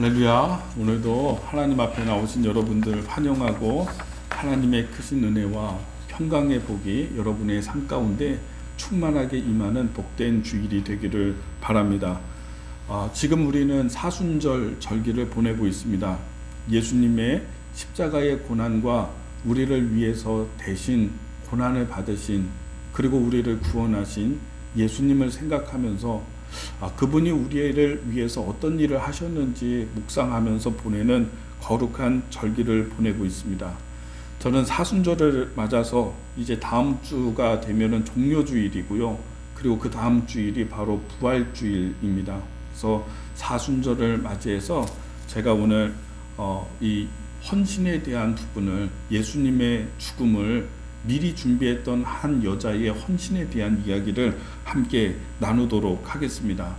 할렐루야. 오늘도 하나님 앞에 나오신 여러분들 환영하고 하나님의 크신 은혜와 평강의 복이 여러분의 삶 가운데 충만하게 임하는 복된 주일이 되기를 바랍니다. 아, 지금 우리는 사순절 절기를 보내고 있습니다. 예수님의 십자가의 고난과 우리를 위해서 대신 고난을 받으신 그리고 우리를 구원하신 예수님을 생각하면서 아, 그분이 우리를 위해서 어떤 일을 하셨는지 묵상하면서 보내는 거룩한 절기를 보내고 있습니다. 저는 사순절을 맞아서 이제 다음 주가 되면은 종료주일이고요. 그리고 그 다음 주일이 바로 부활주일입니다. 그래서 사순절을 맞이해서 제가 오늘 어, 이 헌신에 대한 부분을 예수님의 죽음을 미리 준비했던 한 여자의 헌신에 대한 이야기를 함께 나누도록 하겠습니다.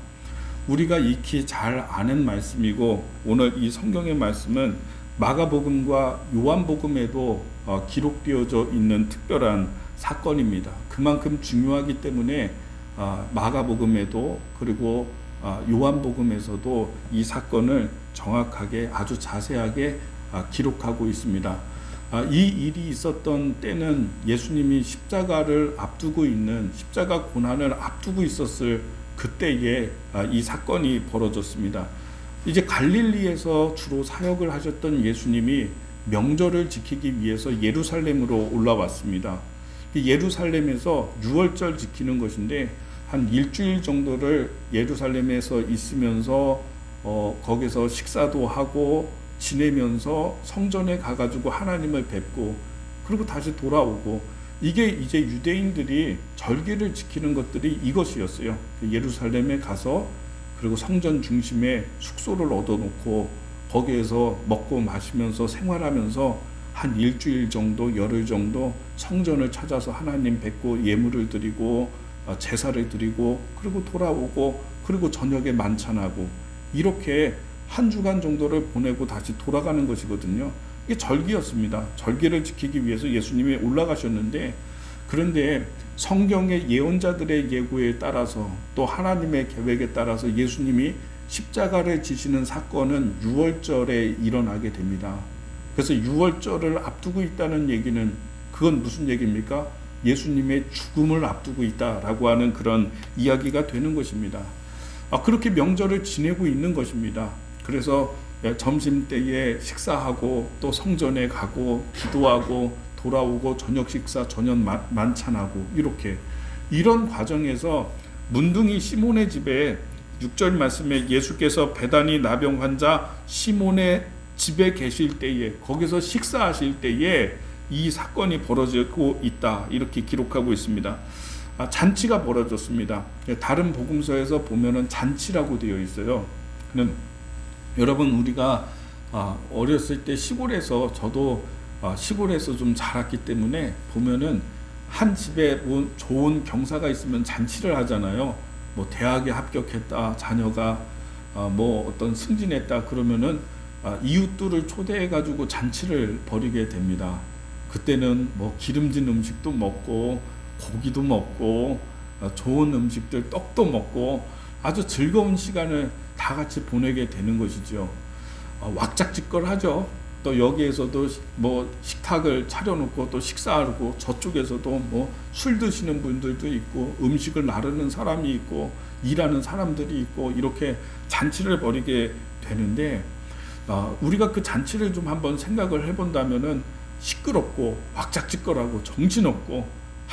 우리가 익히 잘 아는 말씀이고 오늘 이 성경의 말씀은 마가복음과 요한복음에도 어, 기록되어져 있는 특별한 사건입니다. 그만큼 중요하기 때문에 어, 마가복음에도 그리고 어, 요한복음에서도 이 사건을 정확하게 아주 자세하게 아, 기록하고 있습니다. 아, 이 일이 있었던 때는 예수님이 십자가를 앞두고 있는 십자가 고난을 앞두고 있었을 그때에 아, 이 사건이 벌어졌습니다. 이제 갈릴리에서 주로 사역을 하셨던 예수님이 명절을 지키기 위해서 예루살렘으로 올라왔습니다. 예루살렘에서 유월절 지키는 것인데 한 일주일 정도를 예루살렘에서 있으면서 어, 거기서 식사도 하고 지내면서 성전에 가가지고 하나님을 뵙고 그리고 다시 돌아오고 이게 이제 유대인들이 절기를 지키는 것들이 이것이었어요. 예루살렘에 가서 그리고 성전 중심에 숙소를 얻어놓고 거기에서 먹고 마시면서 생활하면서 한 일주일 정도, 열흘 정도 성전을 찾아서 하나님 뵙고 예물을 드리고 어, 제사를 드리고 그리고 돌아오고 그리고 저녁에 만찬하고 이렇게 한 주간 정도를 보내고 다시 돌아가는 것이거든요. 이게 절기였습니다. 절기를 지키기 위해서 예수님이 올라가셨는데 그런데 성경의 예언자들의 예고에 따라서 또 하나님의 계획에 따라서 예수님이 십자가를 지시는 사건은 6월절에 일어나게 됩니다. 그래서 6월절을 앞두고 있다는 얘기는 그건 무슨 얘기입니까? 예수님의 죽음을 앞두고 있다라고 하는 그런 이야기가 되는 것입니다. 아, 그렇게 명절을 지내고 있는 것입니다. 그래서 점심 때에 식사하고 또 성전에 가고 기도하고 돌아오고 저녁 식사 저녁 만찬하고 이렇게 이런 과정에서 문둥이 시몬의 집에 6절 말씀에 예수께서 배단이 나병 환자 시몬의 집에 계실 때에 거기서 식사하실 때에 이 사건이 벌어지고 있다 이렇게 기록하고 있습니다. 아, 잔치가 벌어졌습니다. 다른 복음서에서 보면은 잔치라고 되어 있어요. 그는 여러분 우리가 아, 어렸을 때 시골에서 저도 아, 시골에서 좀 자랐기 때문에 보면은 한 집에 뭐 좋은 경사가 있으면 잔치를 하잖아요. 뭐 대학에 합격했다 자녀가 아, 뭐 어떤 승진했다 그러면은 이웃들을 초대해 가지고 잔치를 벌이게 됩니다. 그때는 뭐 기름진 음식도 먹고 고기도 먹고 좋은 음식들 떡도 먹고 아주 즐거운 시간을 다 같이 보내게 되는 것이죠. 어, 왁작지껄하죠. 또 여기에서도 뭐 식탁을 차려놓고 또 식사하고 저쪽에서도 뭐 술 드시는 분들도 있고 음식을 나르는 사람이 있고 일하는 사람들이 있고 이렇게 잔치를 벌이게 되는데 어, 우리가 그 잔치를 좀 한번 생각을 해본다면은 시끄럽고 왁작지껄하고 정신없고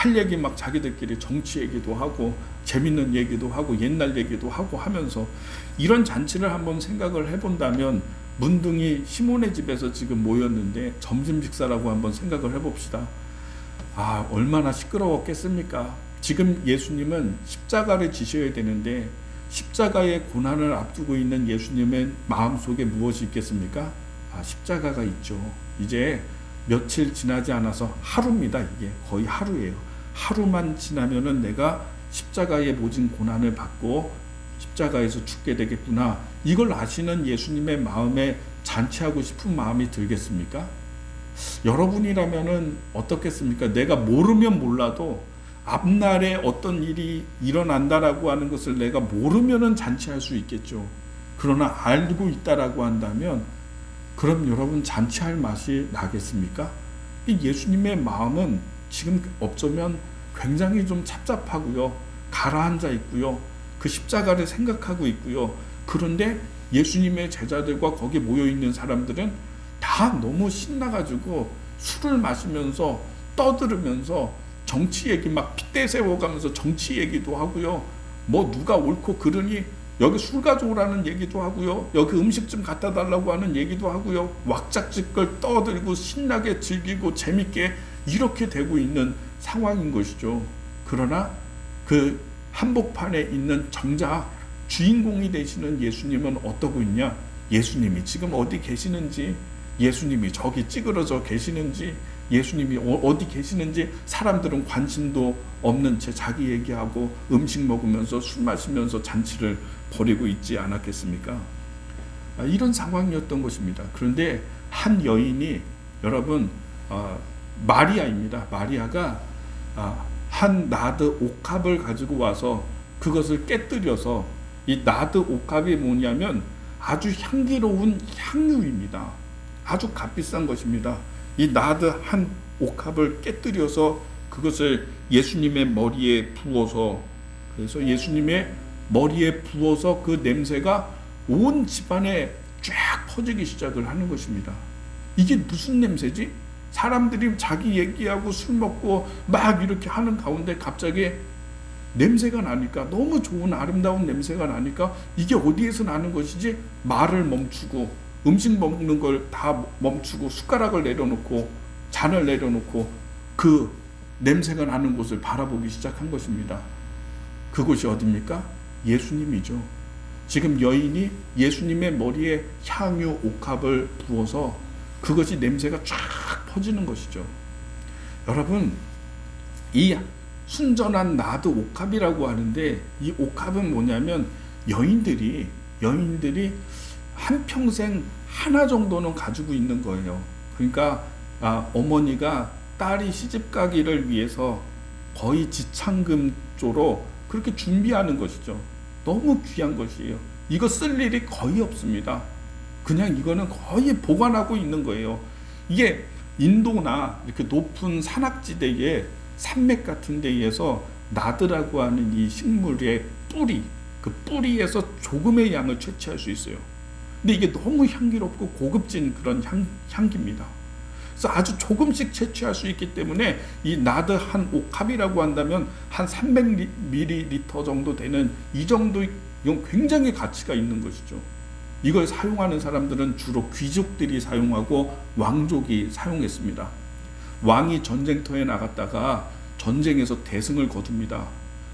할 얘기 막 자기들끼리 정치 얘기도 하고 재밌는 얘기도 하고 옛날 얘기도 하고 하면서 이런 잔치를 한번 생각을 해본다면 문둥이 시몬의 집에서 지금 모였는데 점심 식사라고 한번 생각을 해봅시다. 아 얼마나 시끄러웠겠습니까? 지금 예수님은 십자가를 지셔야 되는데 십자가의 고난을 앞두고 있는 예수님의 마음 속에 무엇이 있겠습니까? 아 십자가가 있죠. 이제 며칠 지나지 않아서 하루입니다. 이게 거의 하루예요. 하루만 지나면은 내가 십자가의 모진 고난을 받고 십자가에서 죽게 되겠구나. 이걸 아시는 예수님의 마음에 잔치하고 싶은 마음이 들겠습니까? 여러분이라면은 어떻겠습니까? 내가 모르면 몰라도 앞날에 어떤 일이 일어난다라고 하는 것을 내가 모르면은 잔치할 수 있겠죠. 그러나 알고 있다라고 한다면 그럼 여러분 잔치할 맛이 나겠습니까? 이 예수님의 마음은 지금 어쩌면 굉장히 좀 착잡하고요. 가라앉아 있고요. 그 십자가를 생각하고 있고요. 그런데 예수님의 제자들과 거기 모여 있는 사람들은 다 너무 신나가지고 술을 마시면서 떠들으면서 정치 얘기 막 핏대 세워가면서 정치 얘기도 하고요. 뭐 누가 옳고 그르니 여기 술 가져오라는 얘기도 하고요. 여기 음식 좀 갖다 달라고 하는 얘기도 하고요. 왁작지껄 떠들고 신나게 즐기고 재밌게 이렇게 되고 있는 상황인 것이죠. 그러나 그 한복판에 있는 정작 주인공이 되시는 예수님은 어떠고 있냐? 예수님이 지금 어디 계시는지, 예수님이 저기 찌그러져 계시는지, 예수님이 어- 어디 계시는지 사람들은 관심도 없는 채 자기 얘기하고 음식 먹으면서 술 마시면서 잔치를 벌이고 있지 않았겠습니까? 아, 이런 상황이었던 것입니다. 그런데 한 여인이 여러분 아, 마리아입니다. 마리아가 아, 한 나드 옥합을 가지고 와서 그것을 깨뜨려서 이 나드 옥합이 뭐냐면 아주 향기로운 향유입니다. 아주 값비싼 것입니다. 이 나드 한 옥합을 깨뜨려서 그것을 예수님의 머리에 부어서 그래서 예수님의 머리에 부어서 그 냄새가 온 집안에 쫙 퍼지기 시작을 하는 것입니다. 이게 무슨 냄새지? 사람들이 자기 얘기하고 술 먹고 막 이렇게 하는 가운데 갑자기 냄새가 나니까 너무 좋은 아름다운 냄새가 나니까 이게 어디에서 나는 것이지 말을 멈추고 음식 먹는 걸 다 멈추고 숟가락을 내려놓고 잔을 내려놓고 그 냄새가 나는 곳을 바라보기 시작한 것입니다. 그곳이 어디입니까? 예수님이죠. 지금 여인이 예수님의 머리에 향유 옥합을 부어서 그것이 냄새가 쫙 퍼지는 것이죠. 여러분, 이 순전한 나드 옥합이라고 하는데 이 옥합은 뭐냐면 여인들이 여인들이 한 평생 하나 정도는 가지고 있는 거예요. 그러니까 아, 어머니가 딸이 시집 가기를 위해서 거의 지창금조로 그렇게 준비하는 것이죠. 너무 귀한 것이에요. 이거 쓸 일이 거의 없습니다. 그냥 이거는 거의 보관하고 있는 거예요. 이게 인도나 이렇게 높은 산악지대에 산맥 같은 데에서 나드라고 하는 이 식물의 뿌리, 그 뿌리에서 조금의 양을 채취할 수 있어요. 근데 이게 너무 향기롭고 고급진 그런 향, 향기입니다. 그래서 아주 조금씩 채취할 수 있기 때문에 이 나드 한 옥합이라고 한다면 한 300ml 정도 되는 이 정도 굉장히 가치가 있는 것이죠. 이걸 사용하는 사람들은 주로 귀족들이 사용하고 왕족이 사용했습니다. 왕이 전쟁터에 나갔다가 전쟁에서 대승을 거둡니다.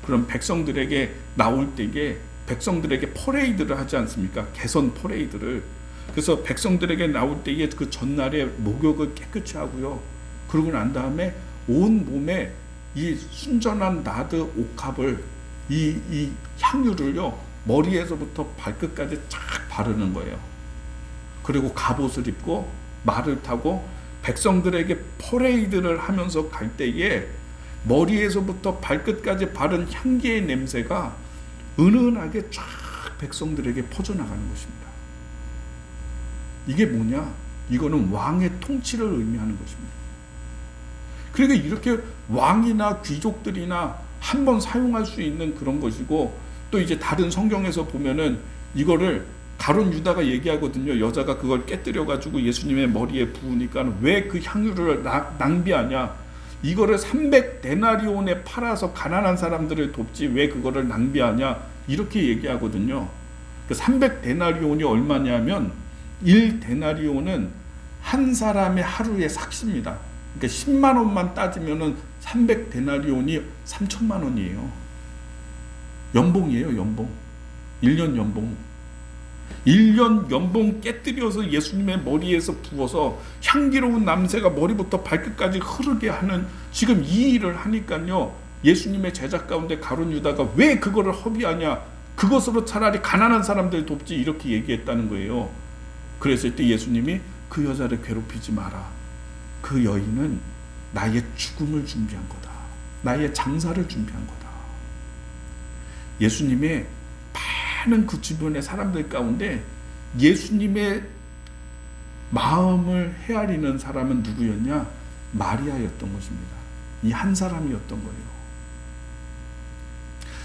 그럼 백성들에게 나올 때에 백성들에게 퍼레이드를 하지 않습니까? 개선 퍼레이드를. 그래서 백성들에게 나올 때에 그 전날에 목욕을 깨끗이 하고요. 그러고 난 다음에 온 몸에 이 순전한 나드 옥합을 이, 이 향유를요 머리에서부터 발끝까지 쫙 바르는 거예요. 그리고 갑옷을 입고 말을 타고 백성들에게 퍼레이드를 하면서 갈 때에 머리에서부터 발끝까지 바른 향기의 냄새가 은은하게 쫙 백성들에게 퍼져나가는 것입니다. 이게 뭐냐? 이거는 왕의 통치를 의미하는 것입니다. 그러니까 이렇게 왕이나 귀족들이나 한 번 사용할 수 있는 그런 것이고 또 이제 다른 성경에서 보면은 이거를 가론 유다가 얘기하거든요. 여자가 그걸 깨뜨려 가지고 예수님의 머리에 부으니까 왜 그 향유를 나, 낭비하냐? 이거를 300데나리온에 팔아서 가난한 사람들을 돕지 왜 그거를 낭비하냐? 이렇게 얘기하거든요. 그 300데나리온이 얼마냐면 1데나리온은 한 사람의 하루의 삭시입니다. 그러니까 10만 원만 따지면은 300데나리온이 3천만 원이에요. 연봉이에요, 연봉. 1년 연봉. 1년 연봉 깨뜨려서 예수님의 머리에서 부어서 향기로운 냄새가 머리부터 발끝까지 흐르게 하는 지금 이 일을 하니까요. 예수님의 제자 가운데 가론 유다가 왜 그거를 허비하냐? 그것으로 차라리 가난한 사람들 돕지 이렇게 얘기했다는 거예요. 그랬을 때 예수님이 그 여자를 괴롭히지 마라. 그 여인은 나의 죽음을 준비한 거다. 나의 장사를 준비한 거다. 예수님의 많은 그 주변의 사람들 가운데 예수님의 마음을 헤아리는 사람은 누구였냐? 마리아였던 것입니다. 이 한 사람이었던 거예요.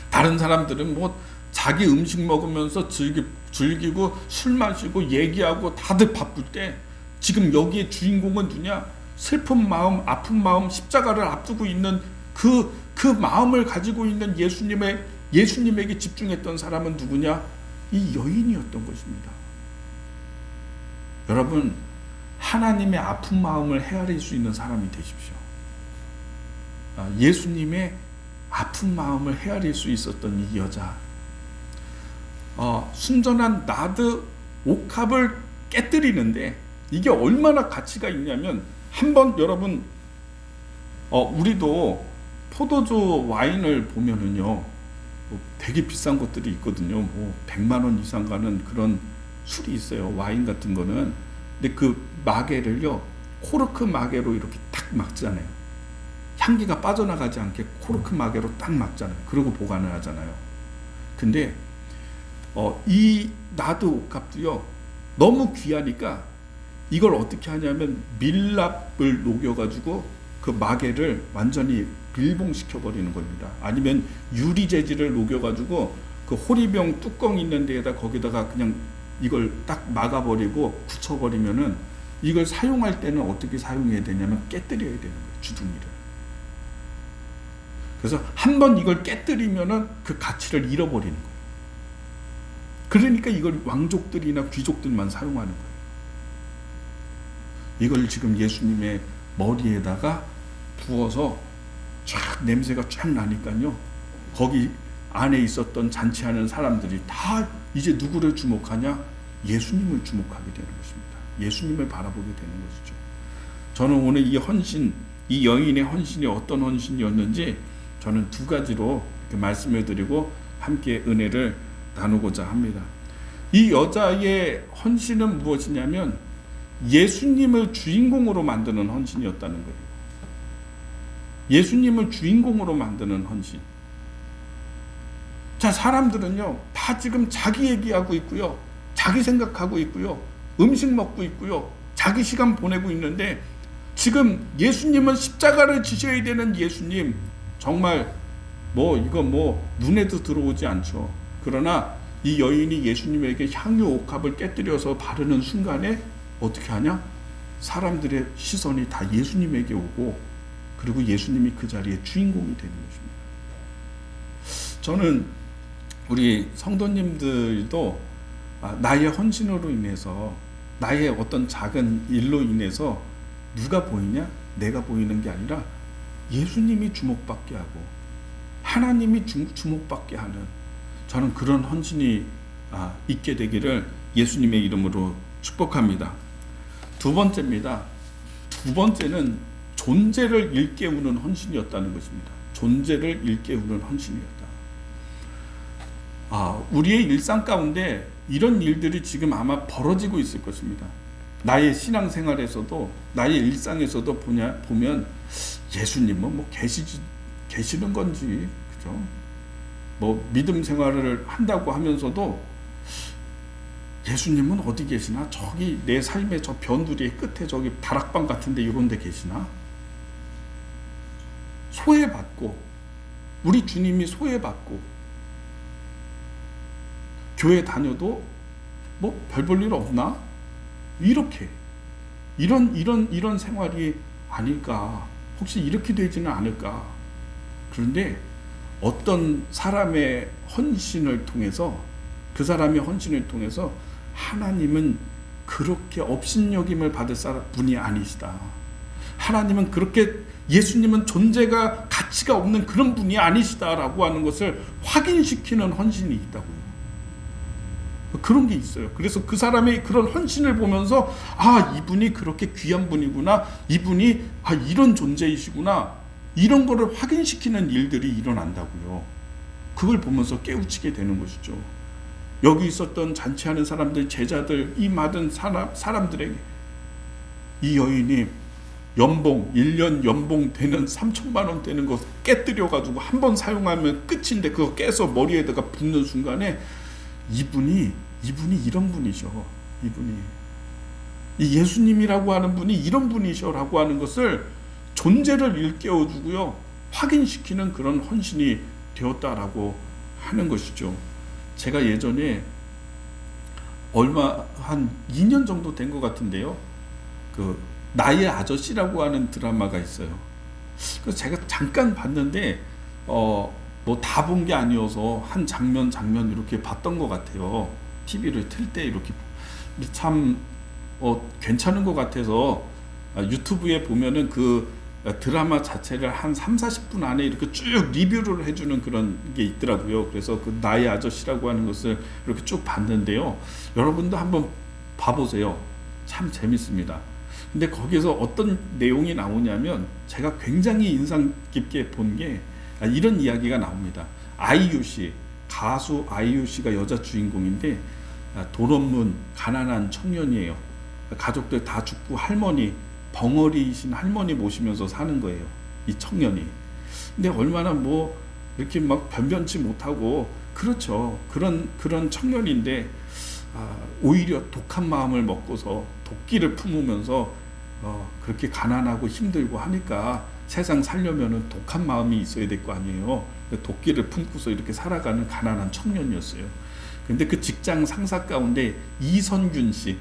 다른 사람들은 뭐 자기 음식 먹으면서 즐기, 즐기고 술 마시고 얘기하고 다들 바쁠 때 지금 여기에 주인공은 누냐? 슬픈 마음, 아픈 마음, 십자가를 앞두고 있는 그, 그 마음을 가지고 있는 예수님의, 예수님에게 집중했던 사람은 누구냐? 이 여인이었던 것입니다. 여러분, 하나님의 아픈 마음을 헤아릴 수 있는 사람이 되십시오. 아, 예수님의 아픈 마음을 헤아릴 수 있었던 이 여자, 어, 순전한 나드 옥합을 깨뜨리는데 이게 얼마나 가치가 있냐면 한번 여러분 어, 우리도 포도주 와인을 보면은요 뭐 되게 비싼 것들이 있거든요. 뭐 100만 원 이상 가는 그런 술이 있어요. 와인 같은 거는. 근데 그 마개를요 코르크 마개로 이렇게 딱 막잖아요. 향기가 빠져나가지 않게 코르크 마개로 딱 막잖아요. 그리고 보관을 하잖아요. 근데 어, 이 나드 옥합도요 너무 귀하니까 이걸 어떻게 하냐면 밀랍을 녹여가지고 그 마개를 완전히 밀봉시켜 버리는 겁니다. 아니면 유리 재질을 녹여 가지고 그 호리병 뚜껑 있는 데에다 거기다가 그냥 이걸 딱 막아 버리고 굳혀 버리면은 이걸 사용할 때는 어떻게 사용해야 되냐면 깨뜨려야 되는 거예요 주둥이를. 그래서 한 번 이걸 깨뜨리면은 그 가치를 잃어버리는 거예요. 그러니까 이걸 왕족들이나 귀족들만 사용하는 거예요. 이걸 지금 예수님의 머리에다가 부어서 쫙 냄새가 쫙 나니까요. 거기 안에 있었던 잔치하는 사람들이 다 이제 누구를 주목하냐? 예수님을 주목하게 되는 것입니다. 예수님을 바라보게 되는 것이죠. 저는 오늘 이 헌신, 이 여인의 헌신이 어떤 헌신이었는지 저는 두 가지로 말씀을 드리고 함께 은혜를 나누고자 합니다. 이 여자의 헌신은 무엇이냐면 예수님을 주인공으로 만드는 헌신이었다는 거예요. 예수님을 주인공으로 만드는 헌신. 자, 사람들은요, 다 지금 자기 얘기하고 있고요, 자기 생각하고 있고요, 음식 먹고 있고요, 자기 시간 보내고 있는데, 지금 예수님은 십자가를 지셔야 되는 예수님, 정말 뭐, 이거 뭐, 눈에도 들어오지 않죠. 그러나 이 여인이 예수님에게 향유 옥합을 깨뜨려서 바르는 순간에 어떻게 하냐? 사람들의 시선이 다 예수님에게 오고 그리고 예수님이 그 자리에 주인공이 되는 것입니다. 저는 우리 성도님들도 아, 나의 헌신으로 인해서 나의 어떤 작은 일로 인해서 누가 보이냐? 내가 보이는 게 아니라 예수님이 주목받게 하고 하나님이 주목받게 하는 저는 그런 헌신이 아, 있게 되기를 예수님의 이름으로 축복합니다. 두 번째입니다. 두 번째는 존재를 일깨우는 헌신이었다는 것입니다. 존재를 일깨우는 헌신이었다. 아, 우리의 일상 가운데 이런 일들이 지금 아마 벌어지고 있을 것입니다. 나의 신앙생활에서도 나의 일상에서도 보냐 보면 예수님은 뭐 계시지 계시는 건지 그죠? 뭐 믿음 생활을 한다고 하면서도 예수님은 어디 계시나? 저기 내 삶의 저 변두리의 끝에 저기 다락방 같은데 이런 데 계시나? 소외받고 우리 주님이 소외받고 교회 다녀도 뭐 별 볼 일 없나? 이렇게 이런 이런 이런 생활이 아닐까? 혹시 이렇게 되지는 않을까? 그런데 어떤 사람의 헌신을 통해서 그 사람의 헌신을 통해서 하나님은 그렇게 업신여김을 받을 분이 아니시다. 하나님은 그렇게 예수님은 존재가 가치가 없는 그런 분이 아니시다라고 하는 것을 확인시키는 헌신이 있다고요. 그런 게 있어요. 그래서 그 사람의 그런 헌신을 보면서 아 이분이 그렇게 귀한 분이구나, 이분이 아 이런 존재이시구나 이런 거를 확인시키는 일들이 일어난다고요. 그걸 보면서 깨우치게 되는 것이죠. 여기 있었던 잔치하는 사람들, 제자들, 이 많은 사람, 사람들에게 이 여인이 연봉, 1년 연봉 되는 3천만 원 되는 거 깨뜨려 가지고 한 번 사용하면 끝인데 그거 깨서 머리에다가 붓는 순간에 이분이 이분이 이런 분이셔. 이분이 이 예수님이라고 하는 분이 이런 분이셔라고 하는 것을 존재를 일깨워 주고요. 확인시키는 그런 헌신이 되었다라고 하는 것이죠. 제가 예전에 얼마 한 2년 정도 된 것 같은데요. 그 나의 아저씨라고 하는 드라마가 있어요. 그래서 제가 잠깐 봤는데 어 뭐 다 본 게 아니어서 한 장면 장면 이렇게 봤던 것 같아요. TV를 틀 때 이렇게 참 어, 괜찮은 것 같아서 아, 유튜브에 보면은 그 드라마 자체를 한 3, 40분 안에 이렇게 쭉 리뷰를 해주는 그런 게 있더라고요. 그래서 그 나의 아저씨라고 하는 것을 이렇게 쭉 봤는데요. 여러분도 한번 봐보세요. 참 재밌습니다. 근데 거기서 어떤 내용이 나오냐면 제가 굉장히 인상 깊게 본 게 이런 이야기가 나옵니다. 아이유 씨, 가수 아이유 씨가 여자 주인공인데 아, 돈 없는 가난한 청년이에요. 가족들 다 죽고 할머니 벙어리이신 할머니 모시면서 사는 거예요. 이 청년이. 근데 얼마나 뭐 이렇게 막 변변치 못하고 그렇죠. 그런 그런 청년인데 아, 오히려 독한 마음을 먹고서 도끼를 품으면서 어, 그렇게 가난하고 힘들고 하니까 세상 살려면은 독한 마음이 있어야 될 거 아니에요. 도끼를 품고서 이렇게 살아가는 가난한 청년이었어요. 근데 그 직장 상사 가운데 이선균 씨,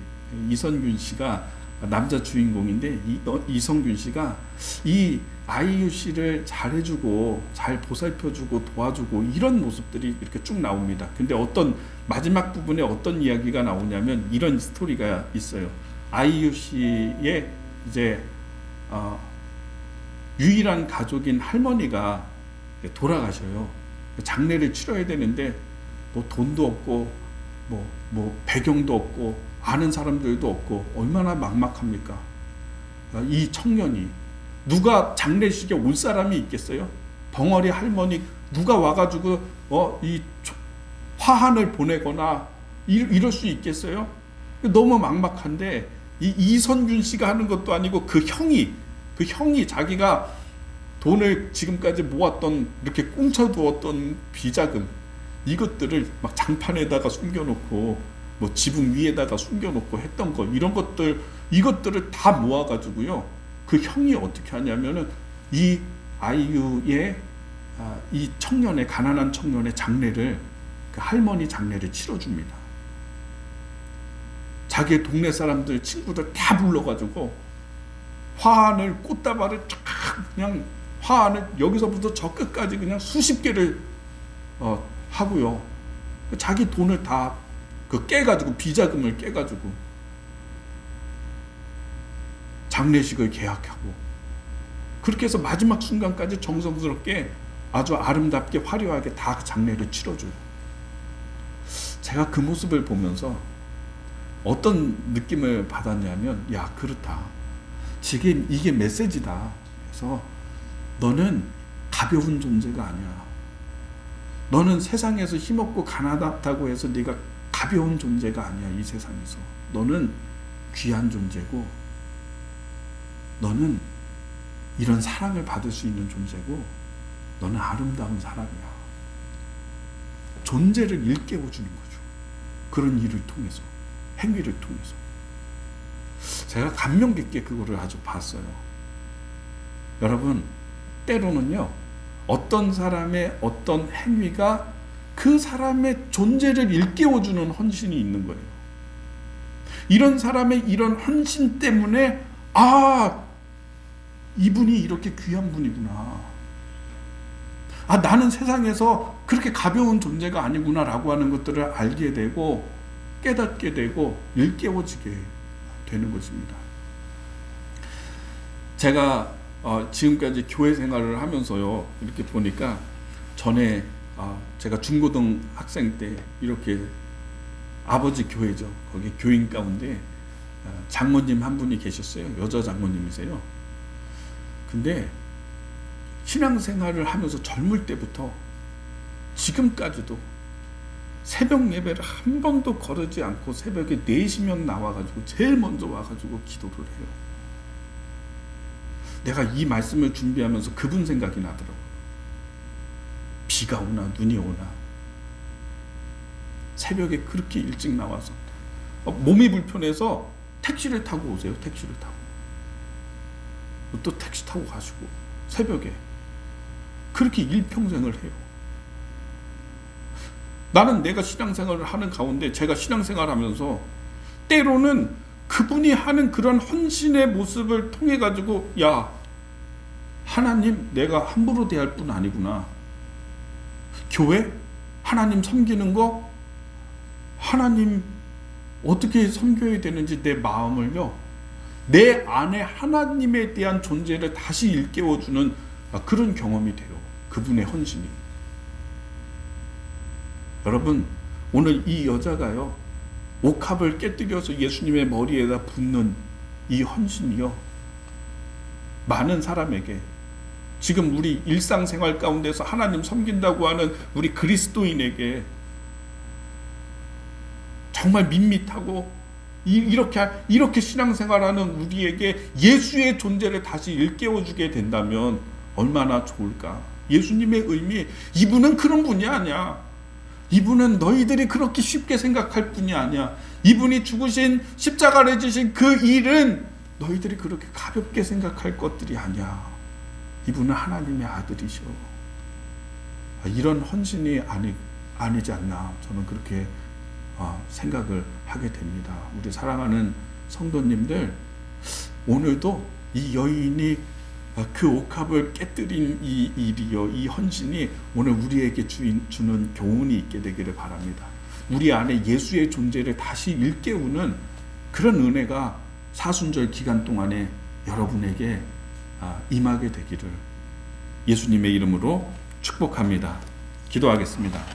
이선균 씨가 남자 주인공인데 이, 어, 이성균 씨가 이 아이유 씨를 잘해주고 잘 보살펴주고 도와주고 이런 모습들이 이렇게 쭉 나옵니다. 근데 어떤 마지막 부분에 어떤 이야기가 나오냐면 이런 스토리가 있어요. 아이유 씨의 이제 어, 유일한 가족인 할머니가 돌아가셔요. 장례를 치러야 되는데 뭐 돈도 없고 뭐, 뭐 배경도 없고 아는 사람들도 없고 얼마나 막막합니까? 이 청년이 누가 장례식에 올 사람이 있겠어요? 벙어리 할머니 누가 와가지고 어 이 화환을 보내거나 이 럴 수 있겠어요? 너무 막막한데 이 이선균 씨가 하는 것도 아니고 그 형이 그 형이 자기가 돈을 지금까지 모았던 이렇게 꽁쳐두었던 비자금 이것들을 막 장판에다가 숨겨놓고 뭐 지붕 위에다가 숨겨놓고 했던 거 이런 것들 이것들을 다 모아가지고요 그 형이 어떻게 하냐면은 이 아이유의 아, 이 청년의 가난한 청년의 장례를 그 할머니 장례를 치러줍니다. 자기 동네 사람들 친구들 다 불러가지고 화환을 꽃다발을 쫙 그냥 화환을 여기서부터 저 끝까지 그냥 수십 개를 어, 하고요. 자기 돈을 다 그 깨가지고 비자금을 깨가지고 장례식을 계약하고 그렇게 해서 마지막 순간까지 정성스럽게 아주 아름답게 화려하게 다 장례를 치러줘요. 제가 그 모습을 보면서 어떤 느낌을 받았냐면 야 그렇다. 지금 이게 메시지다. 그래서 너는 가벼운 존재가 아니야. 너는 세상에서 힘없고 가난하다고 해서 네가 가벼운 존재가 아니야 이 세상에서. 너는 귀한 존재고 너는 이런 사랑을 받을 수 있는 존재고 너는 아름다운 사람이야. 존재를 일깨워 주는 거죠. 그런 일을 통해서 행위를 통해서 제가 감명 깊게 그거를 아주 봤어요. 여러분 때로는요 어떤 사람의 어떤 행위가 그 사람의 존재를 일깨워주는 헌신이 있는 거예요. 이런 사람의 이런 헌신 때문에 아 이분이 이렇게 귀한 분이구나. 아 나는 세상에서 그렇게 가벼운 존재가 아니구나 라고 하는 것들을 알게 되고 깨닫게 되고 일깨워지게 되는 것입니다. 제가 어, 지금까지 교회 생활을 하면서요 이렇게 보니까 전에 어, 제가 중고등 학생 때 이렇게 아버지 교회죠 거기 교인 가운데 어, 장모님 한 분이 계셨어요 여자 장모님이세요. 근데 신앙생활을 하면서 젊을 때부터 지금까지도 새벽 예배를 한 번도 거르지 않고 새벽에 4시면 나와가지고 제일 먼저 와가지고 기도를 해요. 내가 이 말씀을 준비하면서 그분 생각이 나더라고요. 비가 오나 눈이 오나 새벽에 그렇게 일찍 나와서 어, 몸이 불편해서 택시를 타고 오세요. 택시를 타고 또 택시 타고 가시고 새벽에 그렇게 일평생을 해요. 나는 내가 신앙생활을 하는 가운데 제가 신앙생활 하면서 때로는 그분이 하는 그런 헌신의 모습을 통해 가지고 야 하나님 내가 함부로 대할 뿐 아니구나. 교회? 하나님 섬기는 거? 하나님 어떻게 섬겨야 되는지 내 마음을요 내 안에 하나님에 대한 존재를 다시 일깨워주는 그런 경험이 돼요. 그분의 헌신이. 여러분 오늘 이 여자가요 옥합을 깨뜨려서 예수님의 머리에다 붓는 이 헌신이요. 많은 사람에게 지금 우리 일상생활 가운데서 하나님 섬긴다고 하는 우리 그리스도인에게 정말 밋밋하고 이- 이렇게 이렇게 신앙생활하는 우리에게 예수의 존재를 다시 일깨워주게 된다면 얼마나 좋을까? 예수님의 의미 이분은 그런 분이 아니야. 이분은 너희들이 그렇게 쉽게 생각할 분이 아니야. 이분이 죽으신 십자가를 지신 그 일은 너희들이 그렇게 가볍게 생각할 것들이 아니야. 이분은 하나님의 아들이셔. 아, 이런 헌신이 아니, 아니지 않나. 저는 그렇게 아, 생각을 하게 됩니다. 우리 사랑하는 성도님들, 오늘도 이 여인이 아, 그 옥합을 깨뜨린 이 일이요, 이 헌신이 오늘 우리에게 주는 교훈이 있게 되기를 바랍니다. 우리 안에 예수의 존재를 다시 일깨우는 그런 은혜가 사순절 기간 동안에 여러분에게 아, 임하게 되기를 예수님의 이름으로 축복합니다. 기도하겠습니다.